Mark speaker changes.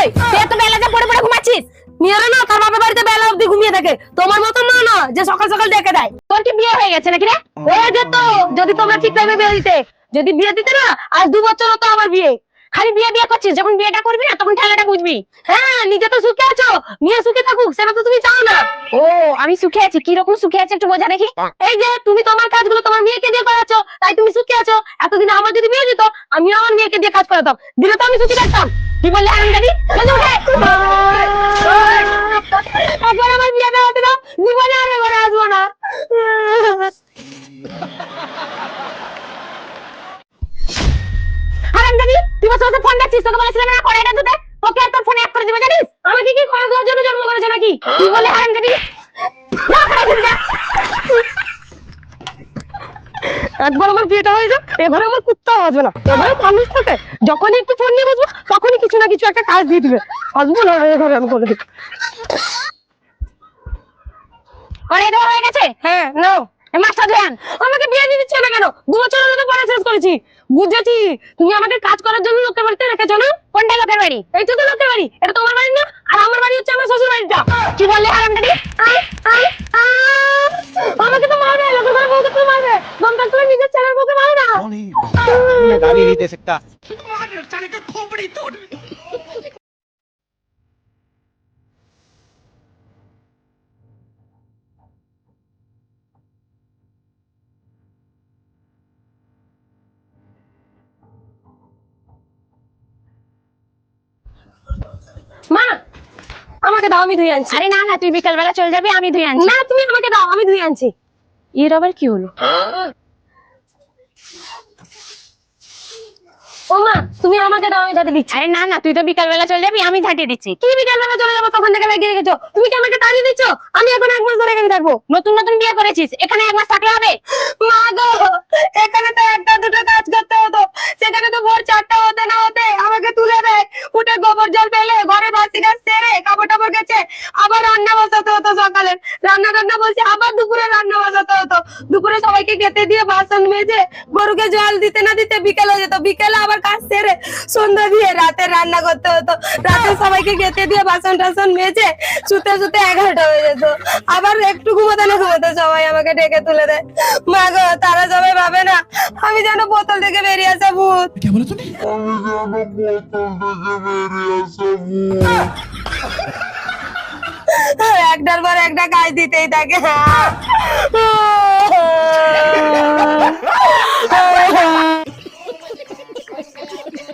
Speaker 1: ওই তুই এত বেলাতে পড়ে পড়ে ঘুমাচ্ছিস? মেয়েরা না তার বাপের বাড়িতে বেলা অবধি ঘুমিয়ে থাকে। তোমার মতো না না যে সকাল সকাল ডেকে দেয়। তোর কি বিয়ে হয়ে গেছে নাকি রে? হয়ে যেত যদি তোমরা ঠিক টাইমে বিয়ে দিতে। যদি বিয়ে দিতে না আজ দু বছর হতো আমার বিয়ে। খালি বিয়ে বিয়ে করছিস, যখন বিয়েটা করবি না, তখন ঠেলাটা বুঝবি। হ্যাঁ নিজে তো সুখে আছো, মেয়ে সুখে থাকুক, সেটা তো তুমি চাও না। ও, আমি সুখে আছি কি রকম সুখে আছি একটু বোঝা দেখি। এই যে, তুমি তোমার কাজগুলো তোমার মেয়েকে দিয়ে করাচ্ছ, তাই তুমি সুখে আছো। এতদিন আমার যদি বিয়ে দিত আমি আমার মেয়েকে দিয়ে কাজ করাতাম। দিলে তো আমি সুখী থাকতাম। কি বললে আমি জানি একবার বসে ফোন দেখছিস তোকে বলেছিলাম না কড়াইটা ওকে আর তোর ফোনে এক করে দিবে জানিস? আমাকে কি কড়া দেওয়ার জন্য জন্ম করেছে নাকি? তুই বলে হারাম জানি? একবার আমার বিয়েটা হয়ে যাক এবারে আমার কুত্তা আসবে না। এবারে মানুষ থাকে যখনই একটু ফোন নিয়ে বসবো তখনই কিছু না কিছু একটা কাজ দিয়ে দিবে। আসব না এভাবে আমি বলে দিই। কড়াই দেওয়া হয়ে গেছে? হ্যাঁ নাও। বিয়ে দিয়ে না কেন? দু বছর হলো তো শেষ করেছি। বুঝেছি? তুমি আমাকে কাজ করার জন্য লোকের বাড়িতে রেখেছো না? কোনটা লোকের বাড়ি? এই তো লোকের বাড়ি। এটা তোমার বাড়ি না? আর আমার বাড়ি হচ্ছে আমার শ্বশুর বাড়িটা। কি বললে আরামদাদি তো মারবে লোকের ঘরে তুমি নিজের ছেলের বউকে না।
Speaker 2: খোপড়ি
Speaker 1: তোর আমাকে দাও আমি ধুয়ে আনছি।
Speaker 3: আরে না না তুই বিকাল বেলা চলে যাবি আমি ধুয়ে আনছি।
Speaker 1: না তুমি আমাকে দাও আমি ধুয়ে আনছি।
Speaker 3: এর আবার কি হলো?
Speaker 1: ও মা তুমি আমাকে দাও আমি দাঁড়িয়ে দিচ্ছি।
Speaker 3: আরে না না তুই তো বিকাল বেলা চলে যাবি আমি দিচ্ছি।
Speaker 1: কি বিকেলবেলা চলে যাব তখন থেকে বেরিয়ে রেখেছো? তুমি কি আমাকে তাড়িয়ে দিচ্ছ? আমি এখন এক মাস ধরে এখানে থাকব।
Speaker 3: নতুন নতুন বিয়ে করেছিস এখানে এক মাস থাকলে হবে?
Speaker 1: মা গো এখানে তো একটা দুটো কাজ করতে হতো। সেখানে তো ভোর চারটা হতে না হতে আমাকে তুলে দেয়। উঠে গোবর জল ফেলে ঘরে বাসি গাছ কাপড় গেছে আবার রান্না বসাতে হতো সকালে। রান্না রান্না বসে আবার দুপুরে রান্না বসাতে হতো। দুপুরে সবাইকে খেতে দিয়ে বাসন মেজে গরুকে জল দিতে না দিতে বিকেল হয়ে যেত। বিকেলে আবার কাজ সেরে সন্ধ্যা দিয়ে রাতে রান্না করতে হতো। রাতে সবাইকে খেতে দিয়ে বাসন টাসন মেজে শুতে শুতে এগারোটা হয়ে যেত। আবার একটু ঘুমোতে না ঘুমোতে সবাই আমাকে ডেকে তুলে দেয়। মা গো তারা সবাই ভাবে না আমি যেন বোতল থেকে বেরিয়ে আসা ভূত। একটার পর একটা কাজ দিতেই থাকে